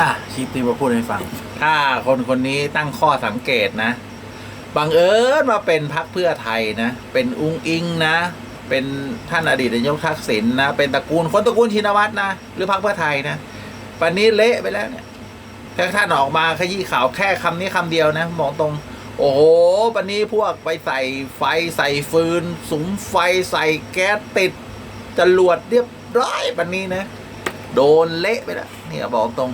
อะ คลิปนี้มาพูดให้ฟัง ถ้าคนคนนี้ตั้งข้อสังเกตนะ บังเอิญมาเป็นพักเพื่อไทยนะ เป็นอุ้งอิงนะ เป็นท่านอดีตนายกทักษิณนะ เป็นตระกูลคนตระกูลชินวัตรนะ หรือพักเพื่อไทยนะปันนี้เละไปแล้วเนี่ยถ้าท่านออกมาขยี้ข่าวแค่คำนี้คำเดียวนะมองตรง โอ้โหปันนี้พวกไปใส่ไฟใส่ฟืนสุมไฟใส่แก๊สติดจรวดเรียบร้อยปันนี้นะ โดนเละไปแล้วเนี่ยบอกตรง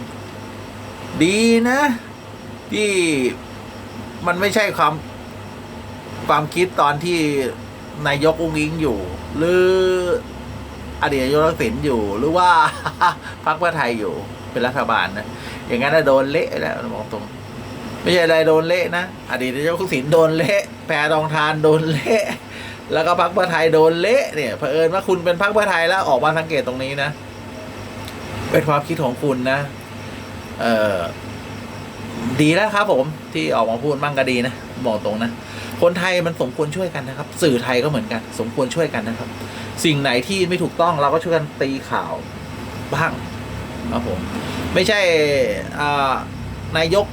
ดีนะ ที่มันไม่ใช่ความความคิดตอนที่นายกอุ้งอิงอยู่ หรืออดีตนายกทักษิณอยู่ หรือว่าพรรคเพื่อไทยอยู่เป็นรัฐบาลนะอย่างนั้นนะโดนเละแล้วบอกตรง ไม่ใช่อะไรโดนเละนะอดีตนายกทักษิณโดนเละแพรทองทานโดนเละแล้วก็พรรคเพื่อไทยโดนเละเนี่ยเผอิญว่าคุณเป็นพรรคเพื่อไทยแล้วออกมาสังเกตตรงนี้นะเป็นความคิดของคุณนะ เออดีแล้วครับผมที่ออกมาพูดมั่งก็ดีนะบอกตรงนะคนไทยมันสมควรช่วยกันนะครับ สื่อไทยก็เหมือนกัน สมควรช่วยกันนะครับ สิ่งไหนที่ไม่ถูกต้องเราก็ช่วยกันตีข่าวบ้างครับผมไม่ใช่นายก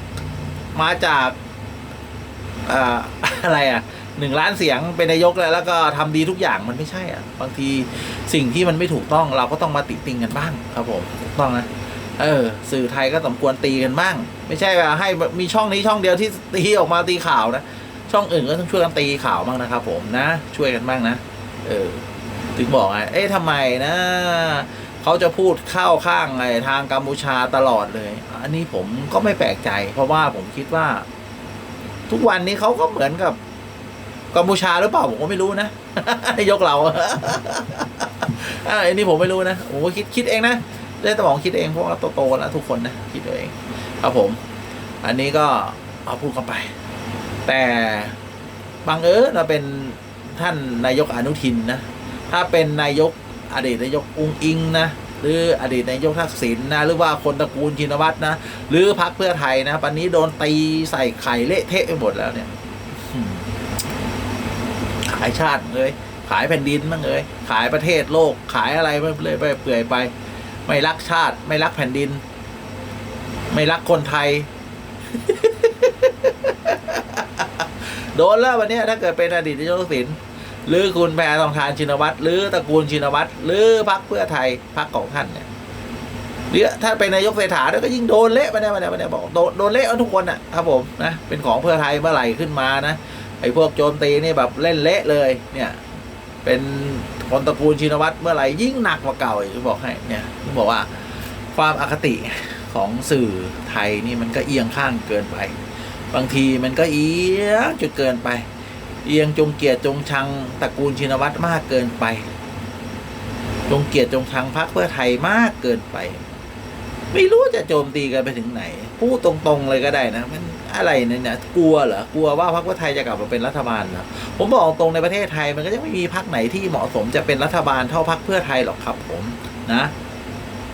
มาจากอ่าอะไรอะหนึ่งล้านเสียงเป็นนายกแล้วแล้วก็ทำดีทุกอย่างมันไม่ใช่อะ บางทีสิ่งที่มันไม่ถูกต้องเราก็ต้องมาติติงกันบ้างครับผมถูกต้องนะ เออ สื่อไทยก็สมควรตีกันบ้าง ไม่ใช่ว่าให้มีช่องนี้ช่องเดียวที่ตีออกมาตีข่าวนะ ช่องอื่นก็ต้องช่วยกันตีข่าวบ้างนะครับผมนะ ช่วยกันบ้างนะ เออ ถึงบอกไงเอ๊ะทำไมนะเขาจะพูดเข้าข้างไอ้ทางกัมพูชาตลอดเลย อันนี้ผมก็ไม่แปลกใจ เพราะว่าผมคิดว่า ทุกวันนี้เขาก็เหมือนกับกัมพูชาหรือเปล่าผมก็ไม่รู้นะยกเราอ่าอันนี้ผมไม่รู้นะผมก็คิดคิดเองนะ ได้แต่บอกคิดเองเพราะว่าโตๆแล้วทุกคนนะคิดเอาเอง ครับผม อันนี้ก็เอาพูดเข้าไป แต่บังเอิญเราเป็นท่านนายกอนุทินนะ ถ้าเป็นนายกอดีตนายกอุงอิงนะหรืออดีตนายกทักษิณนะ หรือว่าคนตระกูลชินวัตรนะ หรือพรรคเพื่อไทยนะปันนี้โดนตีใส่ไข่เละเทะไปหมดแล้วเนี่ยขายชาติเลย ขายแผ่นดินมั่งเลย ขายประเทศโลกขายอะไรไปเลยไปเปื่อยไป ไม่รักชาติ ไม่รักแผ่นดิน ไม่รักคนไทย โดนแล้ววันนี้ถ้าเกิดเป็นอดีตนายกทักษิณหรือคุณแพทองทานชินวัตรหรือตระกูลชินวัตรหรือพรรคเพื่อไทยพรรคของท่านเนี่ยหรือถ้าเป็นนายกเศรษฐาเนี่ยก็ยิ่งโดนเละไปเนี่ยมาเนี่ยมาเนี่ยบอกโดนโดนเละทุกคนอะครับผมนะเป็นของเพื่อไทยเมื่อไหร่ขึ้นมานะไอ้พวกโจมตีนี่แบบเล่นเละเลย เนี่ย เป็น คนตระกูลชินวัตรเมื่อไหร่ยิ่งหนักกว่าเก่าอีกบอกให้เนี่ยผมบอกว่าความอคติของสื่อไทยนี่มันก็เอียงข้างเกินไป บางทีมันก็เอียงจุดเกินไป เอียงจงเกียรติจงชังตระกูลชินวัตรมากเกินไป จงเกียรติจงชังพรรคเพื่อไทยมากเกินไป ไม่รู้จะโจมตีกันไปถึงไหน พูดตรงๆเลยก็ได้นะมัน อะไรเนี่ยกลัวเหรอกลัวว่าพรรคเพื่อไทยจะกลับมาเป็นรัฐบาลเหรอผมบอกตรงในประเทศไทยมันก็ยังไม่มีพรรคไหนที่เหมาะสมจะเป็นรัฐบาลเท่าพรรคเพื่อไทยหรอกครับผมนะ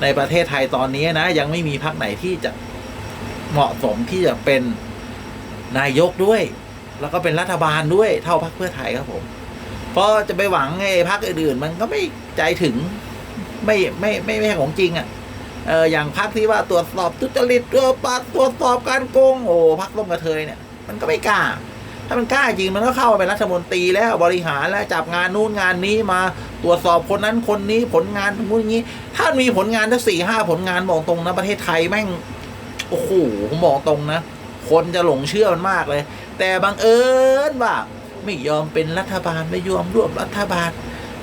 ในประเทศไทยตอนนี้นะ ยังไม่มีพรรคไหนที่จะเหมาะสมที่จะเป็นนายกด้วย แล้วก็เป็นรัฐบาลด้วยเท่าพรรคเพื่อไทยครับผมเพราะจะไปหวังไอ้พรรคอื่นๆมันก็ไม่ใจถึงไม่ไม่ไม่ไม่ของจริงอะ่ะ เอออย่างพรรคที่ว่าตรวจสอบทุจริตตรวจปาตรวจสอบการโกงโอ้พรรคร่วมกระเทยเนี่ย มันก็ไม่กล้า ถ้ามันกล้าจริงมันก็เข้ามาเป็นรัฐมนตรีแล้วบริหารแล้วจับงานนู้นงานนี้มาตรวจสอบคนนั้นคนนี้ผลงานนู้นอย่างนี้ ถ้ามีผลงานทั้งสี่ห้าผลงานบอกตรงนะประเทศไทยแม่งโอ้โหผมบอกตรงนะ คนจะหลงเชื่อมันมากเลย แต่บังเอิญว่าไม่ยอมเป็นรัฐบาลไม่ยอมร่วมรัฐบาล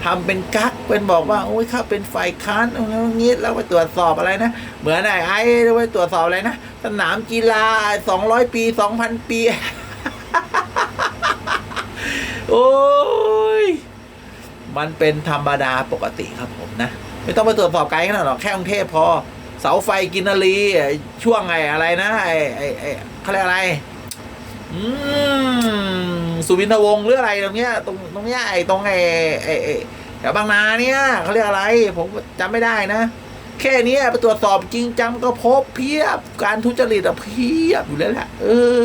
ทำเป็นกักเป็นบอกว่าโอ้ยข้าเป็นฝ่ายค้านอย่างงี้แล้วไปตรวจสอบอะไรนะ เหมือนไอ้ไอ้ไปตรวจสอบอะไรนะสนามกีฬาสองร้อยปีสองพันปี โอ้ยมันเป็นธรรมดาปกติครับผมนะ ไม่ต้องไปตรวจสอบไกลขนาดหรอกแค่กรุงเทพพอเสาไฟกินนารีช่วงไงอะไรนะไอ้ไอ้ไอ้เขาเรียกอะไร อืม สุวินทวงศ์หรืออะไรตรงเนี้ยตรงตรงเนี้ยไอ้ตรงไอ้ไอ้ไอ้แถวบางนาเนี่ยเขาเรียกอะไร ผมจำไม่ได้นะ แค่นี้ไปตรวจสอบจริงจังก็พบเพียบการทุจริตอะเพียบอยู่แล้วแหละเออ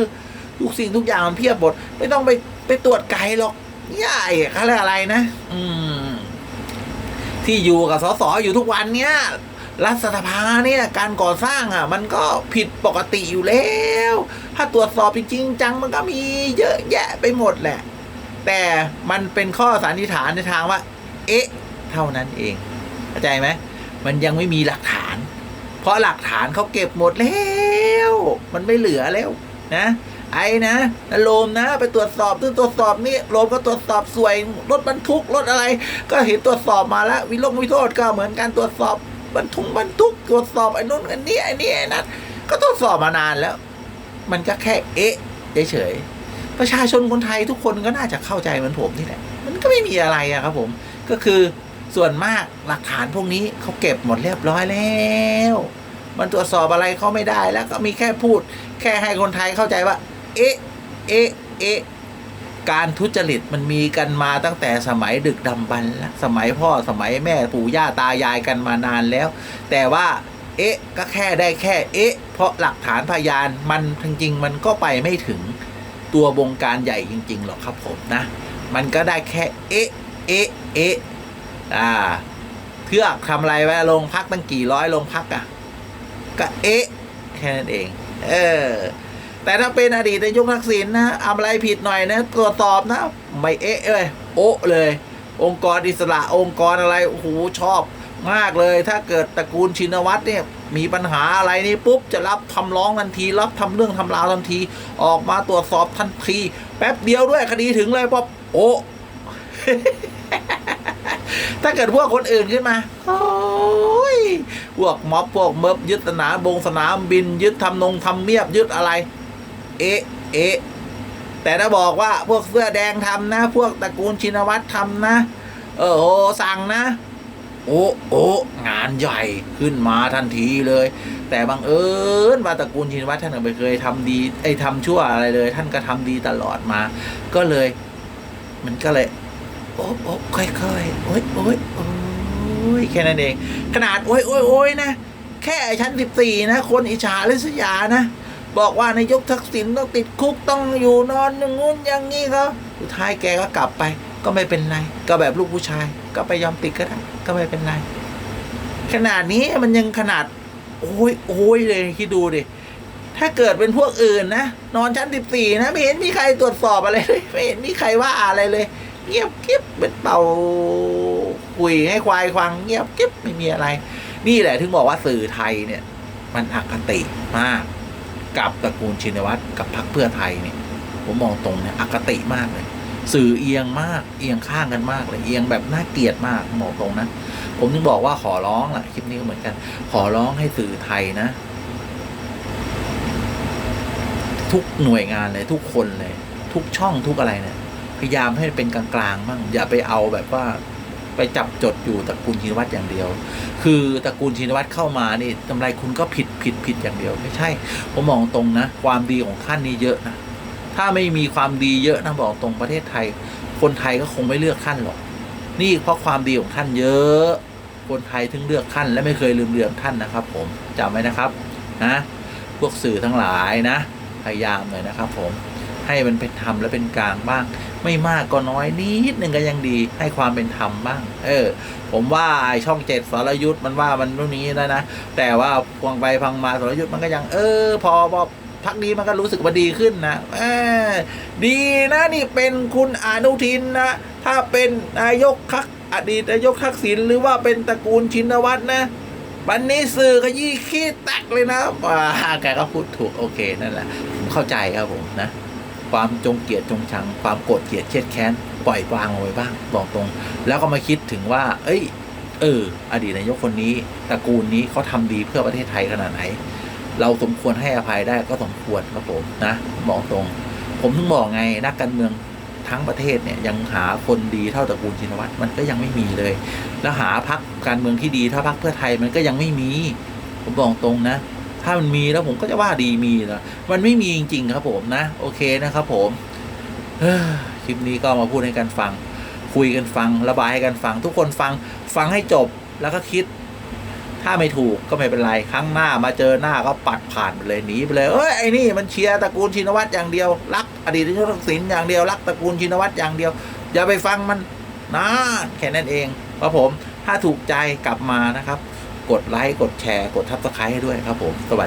ทุกสิ่งทุกอย่างมันเพียบหมดไม่ต้องไปไปตรวจไกลหรอกเนี่ยไอ้เขาเรียกอะไรนะ อืม ที่อยู่กับสสอยู่ทุกวันเนี้ย รัฐสภาเนี่ยการก่อสร้างอะ มันก็ผิดปกติอยู่แล้ว ถ้าตรวจสอบจริงจังมันก็มีเยอะแยะไปหมดแหละ แต่มันเป็นข้อสันนิษฐานในทางว่า เอ๊ะ เท่านั้นเองเข้าใจไหมมันยังไม่มีหลักฐาน เพราะหลักฐานเขาเก็บหมดแล้วมันไม่เหลือแล้วนะไอ้นะนะโลมนะ ไปตรวจสอบตู้ตรวจสอบนี่โลมก็ตรวจสอบสวยรถบรรทุกรถอะไร ก็เห็นตรวจสอบมาแล้ว วิโรจน์วิโรจน์ก็เหมือนการตรวจสอบ บรรทุกบรรทุกตรวจสอบไอ้นู่นไอ้นี่ไอ้นี่ไอ้นั่นก็ตรวจสอบมานานแล้ว มันก็แค่เอ๊ะเฉยๆประชาชนคนไทยทุกคนก็น่าจะเข้าใจเหมือนผมนี่แหละมันก็ไม่มีอะไรอะครับ ผม ก็คือส่วนมากหลักฐานพวกนี้เขาเก็บหมดเรียบร้อยแล้ว มันตรวจสอบอะไรเขาไม่ได้แล้วก็มีแค่พูด แค่ให้คนไทยเข้าใจว่า เอ๊ะ เอ๊ะ เอ๊ะ การทุจริตมันมีกันมาตั้งแต่สมัยดึกดำบรรพ์แล้วสมัยพ่อสมัยแม่ปู่ย่าตายายกันมานานแล้ว แต่ว่าเอ๊ะก็แค่ได้แค่เอ๊ะ เพราะหลักฐานพยานมันจริงๆมันก็ไปไม่ถึงตัวบงการใหญ่จริง ๆ หรอกครับผมนะ มันก็ได้แค่เอ๊ะเอ๊ะเอ๊ะอ่าเทือกทำอะไรไว้ลงพักตั้งกี่ร้อยลงพักอะก็เอ๊ะแค่นั้นเอง เออ แต่ถ้าเป็นอดีตนายกทักษิณนะทำอะไรผิดหน่อยนะตรวจสอบนะ ไม่เอ๊ะเลยโอะเลย องค์กรอิสระองค์กรอะไรโอ้โหชอบมากเลย ถ้าเกิดตระกูลชินวัตรเนี่ยมีปัญหาอะไรนี่ปุ๊บจะรับทำร้องทันที รับทำเรื่องทำราวทันที ออกมาตรวจสอบทันที แป๊บเดียวด้วยคดีถึงเลยป๊อบโอะถ้าเกิดพวกคนอื่นขึ้นมา โอ้ย พวกม็อบพวกเมิบยึดสนามบงสนามบิน ยึดทำนงทำเมียบยึดอะไร เอ๊ะเอ๊ะแต่ถ้าบอกว่าพวกเสื้อแดงทำนะ พวกตระกูลชินวัตรทำนะ เออโหสั่งนะ โอ้โอ้งานใหญ่ขึ้นมาทันทีเลย แต่บังเอิญว่าตระกูลชินวัตรท่านก็ไม่เคยทำดีไอ้ทำชั่วอะไรเลย ท่านก็ทำดีตลอดมา ก็เลย มันก็เลย โอ้โอ้ค่อยๆโอ้ยโอ้ยโอ้ยแค่นั้นเอง ขนาดโอ้ยโอ้ยโอ้ยนะ แค่ชั้นสิบสี่นะ คนอิจฉาลิษยานะ บอกว่านายกทักษิณต้องติดคุกต้องอยู่นอนอย่างงู้นอย่างนี้เขาสุดท้ายแกก็กลับไป ก็ไม่เป็นไรก็แบบลูกผู้ชาย ก็ไปยอมติดก็ได้ก็ไม่เป็นไรขนาดนี้มันยังขนาด โอ้ยโอ้ยเลยคิดดูดิถ้าเกิดเป็นพวกอื่นนะ นอนชั้นสิบสี่นะ ไม่เห็นมีใครตรวจสอบอะไรเลยไม่เห็นมีใครว่าอะไรเลย เงียบกิ๊บเป็นเป่าคุยให้ควายควังเงียบกิ๊บไม่มีอะไร นี่แหละถึงบอกว่าสื่อไทยเนี่ย มันอคติมาก กับตระกูลชินวัตรกับพรรคเพื่อไทยเนี่ยผมมองตรงเนี่ยอคติมากเลย สื่อเอียงมากเอียงข้างกันมากเลยเอียงแบบน่าเกลียดมากมองตรงนะผมถึงบอกว่าขอร้องแหละคลิปนี้ก็เหมือนกัน ขอร้องให้สื่อไทยนะ ทุกหน่วยงานเลยทุกคนเลย ทุกช่องทุกอะไรเนี่ยพยายามให้เป็นกลางๆมั่งอย่าไปเอาแบบว่า ไปจับจดอยู่ตระกูลชินวัตรอย่างเดียว คือตระกูลชินวัตรเข้ามานี่กำไรคุณก็ผิดผิดผิดอย่างเดียว ไม่ใช่ ผมมองตรงนะ ความดีของท่านนี่เยอะนะ ถ้าไม่มีความดีเยอะนะบอกตรงประเทศไทย คนไทยก็คงไม่เลือกท่านหรอก นี่เพราะความดีของท่านเยอะ คนไทยถึงเลือกท่านและไม่เคยลืมเลือกท่านนะครับ ผมจำไว้นะครับนะ พวกสื่อทั้งหลายนะ พยายามหน่อยนะครับ ผม ให้มันเป็นธรรมและเป็นกลางบ้าง ไม่มากก็น้อยนิดหนึ่งก็ยังดีให้ความเป็นธรรมบ้าง เออ ผมว่าช่องเจ็ดสรยุทธ์มันว่ามันนู่นนี้แล้วนะ แต่ว่าฟังไปฟังมาสรยุทธ์มันก็ยัง เออ พอพอพักนี้มันก็รู้สึกว่าดีขึ้นนะเออดีนะนี่เป็นคุณอนุทินนะ ถ้าเป็นนายกคักอดีตนายกทักษิณหรือว่าเป็นตระกูลชินวัตรนะวันนี้สื่อขยี้ขี้แตกเลยนะอ่าแกก็พูดถูกโอเคนั่นแหละ เข้าใจครับผมนะ ความจงเกลียดจงชัง ความโกรธเกลียดเครียดแค้นปล่อยวางเอาไว้บ้างบอกตรง แล้วก็มาคิดถึงว่า เอ้ย เออ อดีตนายกคนนี้ตระกูลนี้เขาทำดีเพื่อประเทศไทยขนาดไหน เราสมควรให้อภัยได้ก็สมควรครับผมนะบอกตรง ผมถึงบอกไงนักการเมืองทั้งประเทศเนี่ยยังหาคนดีเท่าตระกูลชินวัตรมันก็ยังไม่มีเลย แล้วหาพักการเมืองที่ดีเท่าพักเพื่อไทยมันก็ยังไม่มี ผมบอกตรงนะ ถ้ามันมีแล้วผมก็จะว่าดีมีนะมันไม่มีจริง ๆ ครับผมนะ โอเคนะครับผมคลิปนี้ก็มาพูดให้กันฟัง คุยกันฟัง ระบายให้กันฟัง ทุกคนฟังฟังให้จบแล้วก็คิด ถ้าไม่ถูกก็ไม่เป็นไรครั้งหน้ามาเจอหน้าก็ปัดผ่านไปเลยหนีไปเลยเอ้ยไอ้นี่มันเชียร์ตระกูลชินวัตรอย่างเดียวรัก อดีตนายกทักษิณอย่างเดียวรักตระกูลชินวัตรอย่างเดียว อย่าไปฟังมันนะแค่นั้นเองครับผมถ้าถูกใจกลับมานะครับ กดไลค์กดแชร์ กดทับสไครต์ให้ด้วยครับผมสวัสดี